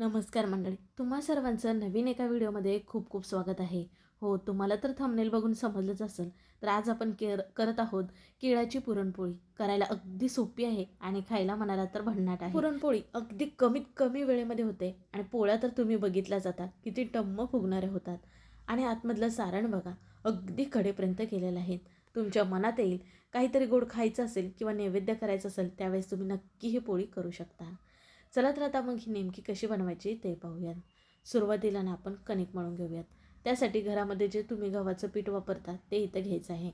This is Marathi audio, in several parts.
नमस्कार मंडळी तुम्हा सर्वांचं नवीन एका व्हिडिओमध्ये खूप खूप स्वागत आहे. हो तुम्हाला तर थंबनेल बघून समजलंच असेल तर आज आपण केर करत आहोत केळाची पुरणपोळी. करायला अगदी सोपी आहे आणि खायला म्हणाला तर भन्नाट आहे. पुरणपोळी अगदी कमीत कमी वेळेमध्ये होते आणि पोळ्या तर तुम्ही बघितल्या जातात किती टम्म फुगणाऱ्या होतात. आणि आतमधलं सारण बघा अगदी कडेपर्यंत केलेलं आहे. तुमच्या मनात येईल काहीतरी गोड खायचं असेल किंवा नैवेद्य करायचं असेल त्यावेळेस तुम्ही नक्की ही पोळी करू शकता. चला तर आता मग ही नेमकी कशी बनवायची ते पाहूयात. सुरुवातीला ना आपण कणिक मळून घेऊयात. त्यासाठी घरामध्ये जे तुम्ही गव्हाचं पीठ वापरता ते इथं घ्यायचं आहे.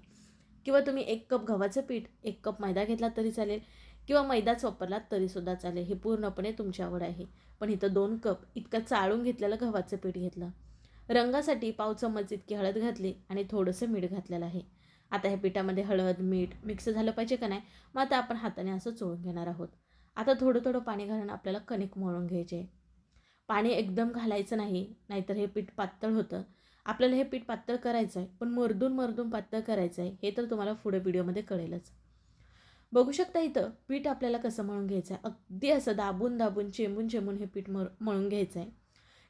किंवा तुम्ही एक कप गव्हाचं पीठ एक कप मैदा घेतला तरी चालेल किंवा मैदाच वापरला तरीसुद्धा चालेल. हे पूर्णपणे तुमची आवड आहे. पण इथं दोन कप इतकं चाळून घेतलेलं गव्हाचं पीठ घेतलं. रंगासाठी पाव चम्मच इतकी हळद घातली आणि थोडंसं मीठ घातलेलं आहे. आता ह्या पिठामध्ये हळद मीठ मिक्स झालं पाहिजे का नाही मग आता आपण हाताने असं चोळून घेणार आहोत. आता थोडं थोडं पाणी घालून आपल्याला कणिक मळून घ्यायचे. पाणी एकदम घालायचं नाही नाहीतर हे पीठ पातळ होतं. आपल्याला हे पीठ पातळ करायचं आहे पण मर्दून मर्दून पातळ करायचं आहे हे तर तुम्हाला पुढे व्हिडिओमध्ये कळेलच. बघू शकता इथं पीठ आपल्याला कसं मळून घ्यायचं आहे अगदी असं दाबून दाबून चेंबून चेंबून हे पीठ मर मळून घ्यायचं आहे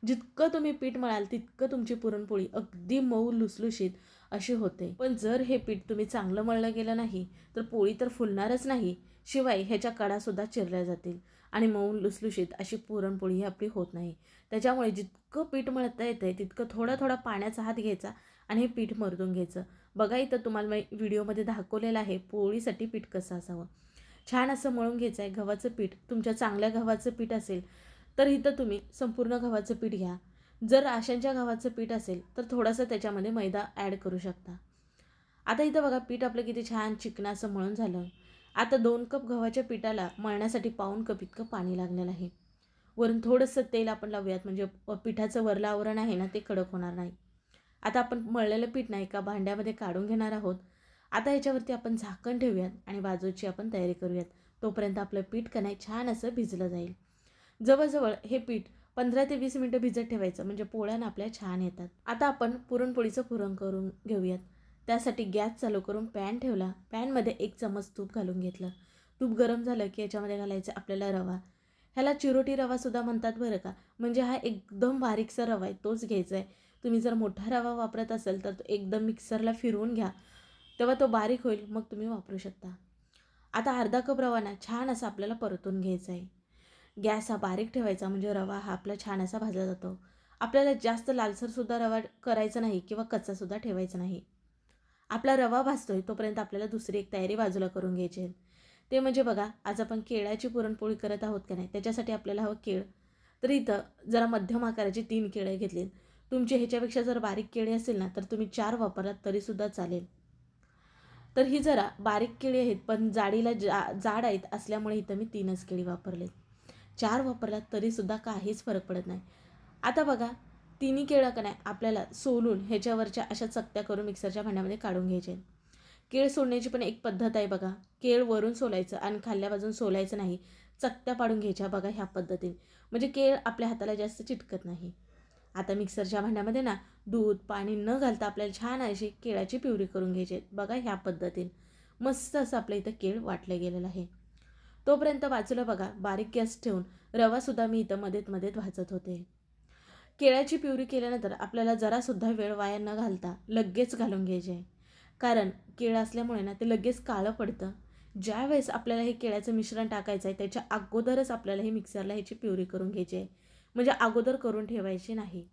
जितकं तुम्ही पीठ मळाल तितकं तुमची पुरणपोळी अगदी मऊ लुसलुशीत अशी होते. पण जर हे पीठ तुम्ही चांगलं मळलं गेलं नाही तर पोळी तर फुलणारच नाही. शिवाय ह्याच्या कडासुद्धा चिरल्या जातील. आणि मऊ लुसलुशीत अशी पुरणपोळी ही आपली होत नाही. त्याच्यामुळे जितकं पीठ मळता येतं आहे तितकं थोडा थोडा पाण्याचा हात घ्यायचा आणि हे पीठ मरदून घ्यायचं. बघा इथं तुम्हाला मी व्हिडिओमध्ये दाखवलेलं आहे पोळीसाठी पीठ कसं असावं. छान असं मळून घ्यायचं आहे गव्हाचं पीठ. तुमच्या चांगल्या गव्हाचं पीठ असेल तर इथं तुम्ही संपूर्ण गव्हाचं पीठ घ्या. जर राशांच्या गव्हाचं पीठ असेल तर थोडंसं त्याच्यामध्ये मैदा ॲड करू शकता. आता इथं बघा पीठ आपलं किती छान चिकनं असं मळून झालं. आता दोन कप गव्हाच्या पिठाला मळण्यासाठी पाऊन कप इतकं पाणी लागलेलं आहे. वरून थोडंसं तेल आपण लावूयात म्हणजे पिठाचं वरलं आवरण आहे ना ते कडक होणार नाही. आता आपण मळलेलं पीठ नाही का भांड्यामध्ये काढून घेणार आहोत. आता याच्यावरती आपण झाकण ठेवूयात आणि बाजूची आपण तयारी करूयात. तोपर्यंत आपलं पीठ का नाही छान असं भिजलं जाईल. जवळजवळ हे पीठ पंधरा ते वीस मिनटं भिजत ठेवायचं म्हणजे पोळ्यानं आपल्या छान येतात. आता आपण पुरणपोळीचं पुरण करून घेऊयात. त्यासाठी गॅस चालू करून पॅन ठेवला. पॅनमध्ये एक चमच तूप घालून घेतलं. तूप गरम झालं की याच्यामध्ये घालायचं आपल्याला रवा. ह्याला चिरोटी रवासुद्धा म्हणतात बरं का. म्हणजे हा एकदम बारीकसा रवा आहे तोच घ्यायचा आहे तुम्ही जर मोठा रवा वापरत असेल तर तो एकदम मिक्सरला फिरवून घ्या. तेव्हा तो बारीक होईल मग तुम्ही वापरू शकता. आता अर्धा कप रवाना छान असा आपल्याला परतून घ्यायचा आहे गॅस हा बारीक ठेवायचा म्हणजे रवा हा आपला छान असा भाजला जातो. आपल्याला जास्त लालसरसुद्धा रवा करायचा नाही किंवा कच्चासुद्धा ठेवायचा नाही. आपला रवा भाजतोय तोपर्यंत आपल्याला दुसरी एक तयारी बाजूला करून घ्यायची आहे. ते म्हणजे बघा आज आपण केळ्याची पुरणपोळी करत आहोत का नाही त्याच्यासाठी आपल्याला हवं केळ. तर इथं जरा मध्यम आकाराची तीन केळे घेतली तुमची ह्याच्यापेक्षा जर बारीक केळी असेल ना तर तुम्ही चार वापरलात तरीसुद्धा चालेल. तर ही जरा बारीक केळी आहेत पण जाडीला जा जाड आहेत असल्यामुळे इथं मी तीनच केळी वापरलेत. चार वापरलात तरीसुद्धा काहीच फरक पडत नाही. आता बघा तिन्ही केळं का नाही आपल्याला सोलून ह्याच्यावरच्या अशा चकत्या करून मिक्सरच्या भांड्यामध्ये काढून घ्यायचे. केळ सोडण्याची पण एक पद्धत आहे बघा. केळ वरून सोलायचं आणि खाल्ल्या बाजून सोलायचं नाही. चकत्या पाडून घ्यायच्या बघा ह्या पद्धतीने. म्हणजे केळ आपल्या हाताला जास्त चिटकत नाही. आता मिक्सरच्या भांड्यामध्ये ना दूध पाणी न घालता आपल्याला छान अशी केळाची पिवरी करून घ्यायची बघा ह्या पद्धतीने. मस्त असं आपल्या इथं केळ वाटलं गेलेलं आहे. तोपर्यंत बाजूला बघा बारीक गॅस ठेवून रवासुद्धा मी इथं मध्येत मध्येत भाजत होते. केळ्याची पिवरी केल्यानंतर आपल्याला जरासुद्धा वेळ वाया न घालता लगेच घालून घ्यायचे. कारण केळं असल्यामुळे ना ते लगेच काळं पडतं. ज्यावेळेस आपल्याला हे केळ्याचं मिश्रण टाकायचं आहे त्याच्या अगोदरच आपल्याला हे मिक्सरला ह्याची प्युरी करून घ्यायची आहे. म्हणजे अगोदर करून ठेवायची नाही.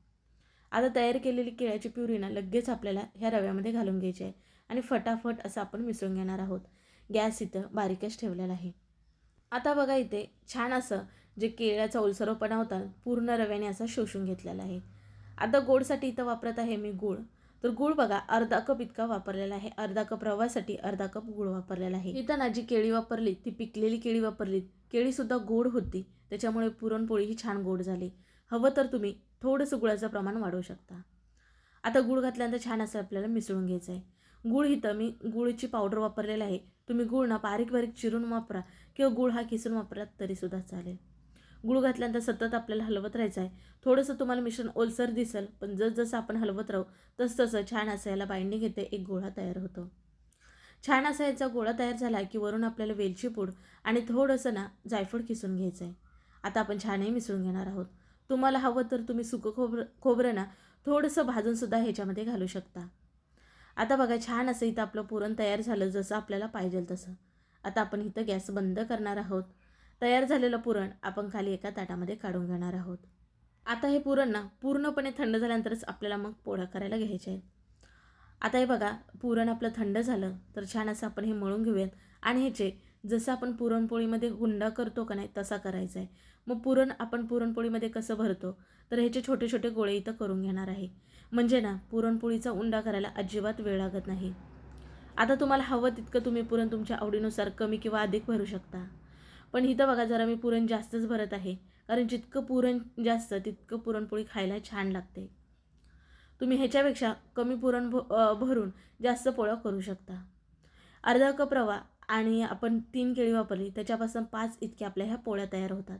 आता तयार केलेली केळ्याची प्युरी ना लगेच आपल्याला ह्या रव्यामध्ये घालून घ्यायची आहे. आणि फटाफट असं आपण मिसळून घेणार आहोत. गॅस इथं बारीकच ठेवलेला आहे. आता बघा इथे छान असं जे केळ्याचा ओलसरपणा होता पूर्ण रव्याने असा शोषून घेतलेला आहे. आता गोडसाठी इथं वापरत आहे मी गूळ. तर गूळ बघा अर्धा कप इतका वापरलेला आहे. अर्धा कप रवासाठी अर्धा कप गूळ वापरलेला आहे. इथं ना जी केळी वापरली ती पिकलेली केळी वापरली केळीसुद्धा गोड होती. त्याच्यामुळे पुरणपोळी ही छान गोड झाली. हवं तर तुम्ही थोडंसं गुळाचं प्रमाण वाढवू शकता. आता गूळ घातल्यानंतर छान असं आपल्याला मिसळून घ्यायचं आहे गूळ इथं मी गुळची पावडर वापरलेला आहे. तुम्ही गूळ ना बारीक बारीक चिरून वापरा किंवा गूळ हा किसून वापरात तरीसुद्धा चालेल. गुळ घातल्यानंतर सतत आपल्याला हलवत राहायचं आहे. थोडंसं तुम्हाला मिश्रण ओलसर दिसेल पण जसजसं आपण हलवत राहू तसतसं छान असं याला बाइंडिंग येते एक गोळा तयार होतो. छान असा याचा गोळा तयार झाला की वरून आपल्याला वेलची पूड आणि थोडंसं ना जायफळ किसून घ्यायचं आहे आता आपण छानही मिसळून घेणार आहोत. तुम्हाला हवं तर तुम्ही सुकं खोबरं खोबरं ना थोडंसं भाजूनसुद्धा ह्याच्यामध्ये घालू शकता. आता बघा छान असं इथं आपलं पुरण तयार झालं जसं आपल्याला पाहिजे तसं. आता आपण इथं गॅस बंद करणार आहोत. तयार झालेलं पुरण आपण खाली एका ताटामध्ये काढून घेणार आहोत. आता हे पुरण ना पूर्णपणे थंड झाल्यानंतरच आपल्याला मग पोळ्या करायला घ्यायचे आहेत. आता हे बघा पुरण आपलं थंड झालं तर छान असं आपण हे मळून घेऊयात. आणि ह्याचे जसं आपण पुरणपोळीमध्ये हुंडा करतो का नाही तसा करायचा आहे. मग पुरण आपण पुरणपोळीमध्ये कसं भरतो तर ह्याचे छोटे छोटे गोळे इथं करून घेणार आहे. म्हणजे ना पुरणपोळीचा उंडा करायला अजिबात वेळ लागत नाही. आता तुम्हाला हवं तितकं तुम्ही पुरण तुमच्या आवडीनुसार कमी किंवा अधिक भरू शकता. पण इथं बघा जरा मी पुरण जास्तच भरत आहे. कारण जितकं पुरण जास्त तितकं पुरणपोळी खायला छान लागते. तुम्ही ह्याच्यापेक्षा कमी पुरण भ भरून जास्त पोळ्या करू शकता. अर्धा कप रवा आणि आपण तीन केळी वापरली त्याच्यापासून पाच इतक्या आपल्या ह्या पोळ्या तयार होतात.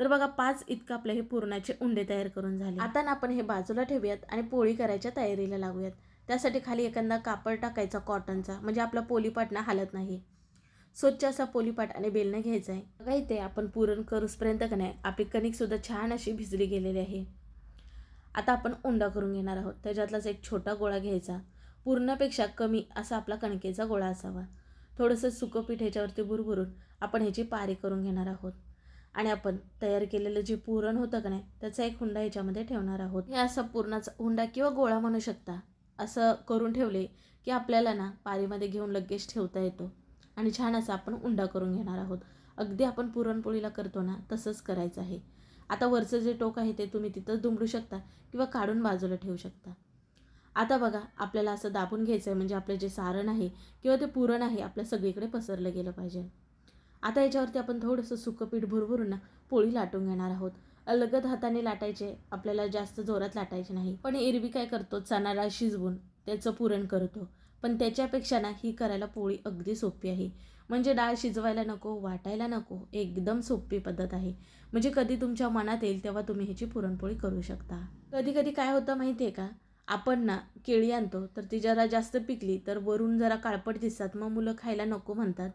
तर बघा पाच इतकं आपल्या हे पुरणाचे उंडे तयार करून झाले. आता ना आपण हे बाजूला ठेवूयात आणि पोळी करायच्या तयारीला लागूयात. त्यासाठी खाली एखादा कापड टाकायचा कॉटनचा म्हणजे आपला पोलीपाटणा हालत नाही. स्वच्छ असा पोलीपाट आणि बेलणं घ्यायचं आहे. बघा इथे आपण पुरण करूसपर्यंत का नाही आपली कणिकसुद्धा छान अशी भिजली गेलेली आहे. आता आपण उंडा करून घेणार आहोत. त्याच्यातलाच एक छोटा गोळा घ्यायचा. पूर्णापेक्षा कमी असा आपला कणकेचा गोळा असावा. थोडंसं सुकं पीठ ह्याच्यावरती भुरभुरून आपण ह्याची पारी करून घेणार आहोत. आणि आपण तयार केलेलं जे पुरण होतं का नाही त्याचा एक हुंडा ह्याच्यामध्ये ठेवणार आहोत. हे असा पुरणाचा हुंडा किंवा गोळा म्हणू शकता. असं करून ठेवले की आपल्याला ना पारीमध्ये घेऊन लगेच ठेवता येतो. आणि छान असा आपण उंडा करून घेणार आहोत. अगदी आपण पुरणपोळीला करतो ना तसंच करायचं आहे. आता वरचं जे टोक आहे ते तुम्ही तिथंच दुमडू शकता किंवा काढून बाजूला ठेवू शकता. आता बघा आपल्याला असं दाबून घ्यायचं आहे म्हणजे आपलं जे सारण आहे किंवा ते पुरण आहे आपल्या सगळीकडे पसरलं गेलं पाहिजे. आता याच्यावरती आपण थोडंसं सुकं पीठ भरभरून ना पोळी लाटून घेणार आहोत. अलगद हाताने लाटायचे आपल्याला जास्त जोरात लाटायचे नाही. पण एरवी काय करतो? चणाला शिजवून त्याचं पुरण करतो. पण त्याच्यापेक्षा ना ही करायला पोळी अगदी सोपी आहे. म्हणजे डाळ शिजवायला नको वाटायला नको एकदम सोपी पद्धत आहे. म्हणजे कधी तुमच्या मनात येईल तेव्हा तुम्ही ह्याची पुरणपोळी करू शकता. कधी कधी काय होतं माहिती आहे का? आपण ना केळी आणतो तर ती जरा जास्त पिकली तर वरून जरा काळपट दिसतात मग मुलं खायला नको म्हणतात.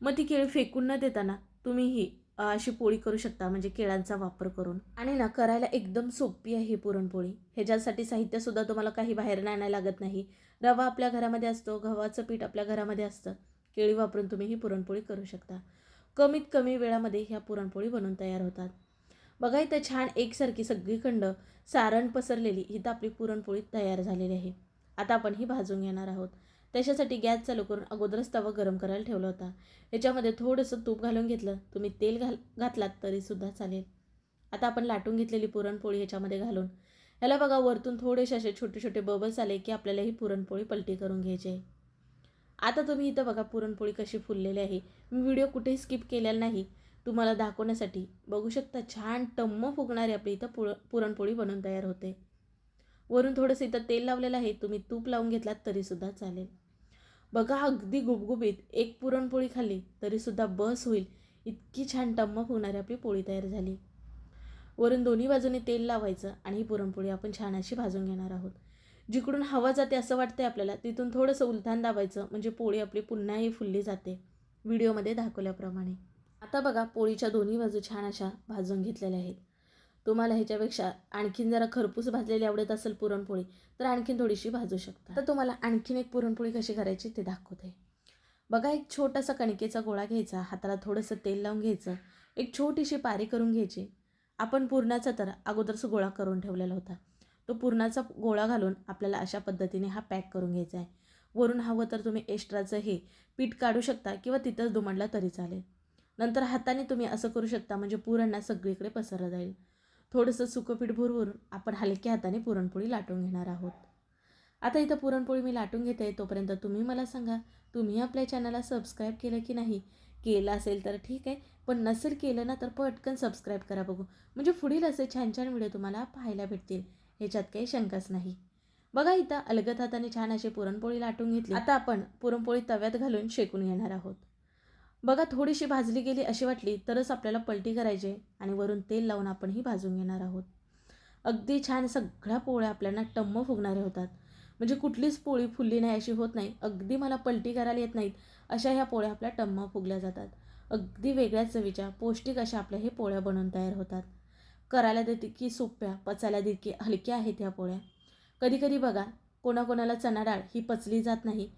मग ती केळी फेकून न देताना तुम्ही ही अशी पोळी करू शकता म्हणजे केळांचा वापर करून. आणि ना करायला एकदम सोपी आहे ही पुरणपोळी. ह्याच्यासाठी साहित्यसुद्धा तुम्हाला काही बाहेर आणायला लागत नाही. रवा आपल्या घरामध्ये असतो गव्हाचं पीठ आपल्या घरामध्ये असतं. केळी वापरून तुम्ही ही पुरणपोळी करू शकता. कमीत कमी वेळामध्ये ह्या पुरणपोळी बनवून तयार होतात. बघा इथं छान एकसारखी सगळीखंड सारण पसरलेली इथं आपली पुरणपोळी तयार झालेली आहे. आता आपण ही भाजून घेणार आहोत. त्याच्यासाठी गॅस चालू करून अगोदरच तवा गरम करायला ठेवला होता. याच्यामध्ये थोडंसं तूप घालून घेतलं. तुम्ही तेल घाल घातलात तरीसुद्धा चालेल. आता आपण लाटून घेतलेली पुरणपोळी ह्याच्यामध्ये घालून. ह्याला बघा वरतून थोडेसे असे छोटे छोटे बबल्स आले की आपल्याला ही पुरणपोळी पलटी करून घ्यायची आहे. आता तुम्ही इथं बघा पुरणपोळी कशी फुललेली आहे. मी व्हिडिओ कुठेही स्किप केलेला नाही. तुम्हाला दाखवण्यासाठी बघू शकता छान टम्म फुगणारी आपली इथं पुर पुरणपोळी बनवून तयार होते. वरून थोडंसं इथं तेल लावलेलं आहे. तुम्ही तूप लावून घेतलात तरीसुद्धा चालेल. बघा अगदी गुबगुबीत. एक पुरणपोळी खाल्ली तरीसुद्धा बस होईल. इतकी छान टम्मक होणारी आपली पोळी तयार झाली. वरून दोन्ही बाजूने तेल लावायचं आणि ही पुरणपोळी आपण छान अशी भाजून घेणार आहोत. जिकडून हवा जाते असं वाटतंय आपल्याला तिथून थोडंसं उलथान दाबायचं म्हणजे पोळी आपली पुन्हाही फुलली जाते. व्हिडिओमध्ये दाखवल्याप्रमाणे. आता बघा पोळीच्या दोन्ही बाजू छान अशा भाजून घेतलेल्या आहेत. तुम्हाला ह्याच्यापेक्षा आणखीन जरा खरपूस भाजलेली आवडत असेल पुरणपोळी तर आणखीन थोडीशी भाजू शकता. तर तुम्हाला आणखीन एक पुरणपोळी कशी करायची ते दाखवते. बघा एक छोटासा कणकेचा गोळा घ्यायचा हाताला थोडंसं तेल लावून घ्यायचं एक छोटीशी पारी करून घ्यायची. आपण पुरणाचा तर अगोदरच गोळा करून ठेवलेला होता. तो पुरणाचा गोळा घालून आपल्याला अशा पद्धतीने हा पॅक करून घ्यायचा आहे. वरून हवं तर तुम्ही एक्स्ट्राचं हे पीठ काढू शकता किंवा तिथंच दुमडला तरी चालेल. नंतर हाताने तुम्ही असं करू शकता म्हणजे पुरण सगळीकडे पसरलं जाईल. थोडंसं सुकं पीठ आपण हलक्या हाताने पुरणपोळी लाटून घेणार आहोत. आता इथं पुरणपोळी मी लाटून घेते तोपर्यंत तुम्ही मला सांगा तुम्ही आपल्या चॅनलला सबस्क्राईब केलं की नाही? केलं असेल तर ठीक आहे पण नसेल केलं ना तर पटकन सबस्क्राईब करा बघू. म्हणजे पुढील असे छान छान व्हिडिओ तुम्हाला पाहायला भेटतील ह्याच्यात काही शंकाच नाही. बघा इथं अलगत हाताने छान अशी पुरणपोळी लाटून घेतली. आता आपण पुरणपोळी तव्यात घालून शेकून घेणार आहोत. बघा थोडीशी भाजली गेली अशी वाटली तरच आपल्याला पलटी करायची आणि वरून तेल लावून आपण ही भाजून घेणार आहोत. अगदी छान सगळ्या पोळ्या आपल्याला टम्म फुगणारे होतात. म्हणजे कुठलीच पोळी फुलली नाही अशी होत नाही. अगदी मला पलटी करायला येत नाहीत अशा ह्या पोळ्या आपल्या टम्म फुगल्या जातात. अगदी वेगळ्याच चवीच्या पौष्टिक अशा आपल्या हे पोळ्या बनवून तयार होतात. करायला देखील सोप्या पचायला देखील हलक्या आहेत ह्या पोळ्या. कधीकधी बघा कोणाकोणाला चणा डाळ ही पचली जात नाही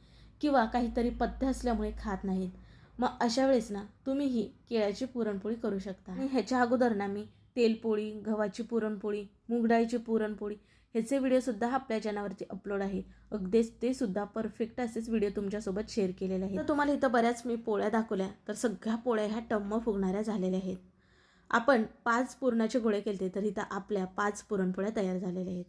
किंवा काहीतरी पथ्य असल्यामुळे खात नाहीत. मग अशा वेळेस ना तुम्ही ही केळ्याची पुरणपोळी करू शकता. आणि ह्याच्या अगोदर ना मी तेलपोळी गव्हाची पुरणपोळी मुगडाळीची पुरणपोळी ह्याचे व्हिडिओसुद्धा आपल्या चॅनलवरती अपलोड आहे. अगदीच ते सुद्धा परफेक्ट असेच व्हिडिओ तुमच्यासोबत शेअर केलेले आहेत. तर तुम्हाला इथं बऱ्याच मी पोळ्या दाखवल्या तर सगळ्या पोळ्या ह्या टम्म फुगणाऱ्या झालेल्या आहेत. आपण पाच पुरणाचे गोळे केले तर इथं आपल्या पाच पुरणपोळ्या तयार झालेल्या आहेत.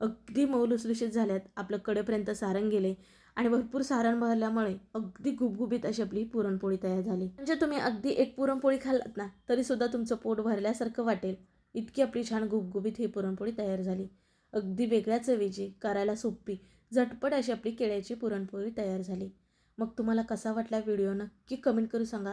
अगदी मऊ लुसलुशीत झाल्यात आपलं कडेपर्यंत सारण गेले आणि भरपूर सारण भरल्यामुळे अगदी गुबगुबीत अशी आपली पुरणपोळी तयार झाली. म्हणजे तुम्ही अगदी एक पुरणपोळी खाल्लात ना तरीसुद्धा तुमचं पोट भरल्यासारखं वाटेल. इतकी आपली छान गुबगुबीत ही पुरणपोळी तयार झाली. अगदी वेगळ्या चवीची करायला सोपी झटपट अशी आपली केळ्याची पुरणपोळी तयार झाली. मग तुम्हाला कसा वाटला व्हिडिओ नक्की कमेंट करू सांगा.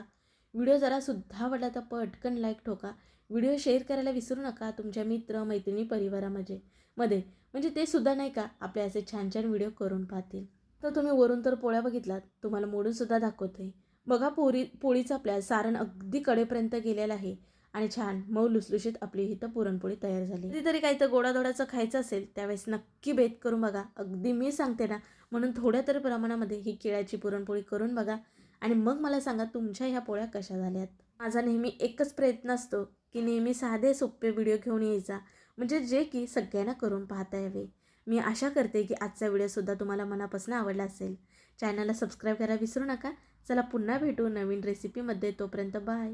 व्हिडिओ जरासुद्धा आवडला तर पटकन लाईक ठोका. व्हिडिओ शेअर करायला विसरू नका तुमच्या मित्र मैत्रिणी परिवारामध्ये मध्ये. म्हणजे ते सुद्धा नाही का आपले असे छान छान व्हिडिओ करून पाहतील. तर तुम्ही वरून तर पोळ्या बघितलात तुम्हाला मोडूनसुद्धा दाखवते बघा पोरी पोळीचं आपल्या सारण अगदी कडेपर्यंत गेलेलं आहे. आणि छान मऊ लुसलुशीत आपली इथं पुरणपोळी तयार झाली. कधीतरी काही तर गोडाधोडाचं खायचं असेल त्यावेळेस नक्की बेत करून बघा. अगदी मी सांगते ना म्हणून थोड्या तरी प्रमाणामध्ये ही केळ्याची पुरणपोळी करून बघा. आणि मग मला सांगा तुमच्या ह्या पोळ्या कशा झाल्यात? माझा नेहमी एकच प्रयत्न असतो की नेहमी साधे सोपे व्हिडिओ घेऊन यायचा. म्हणजे जे की सगळ्यांना करून पाहता यावे. मी आशा करते की आजचा व्हिडिओसुद्धा तुम्हाला मनापासून आवडला असेल. चॅनलला सबस्क्राईब करायला विसरू नका. चला पुन्हा भेटू नवीन रेसिपीमध्ये तोपर्यंत बाय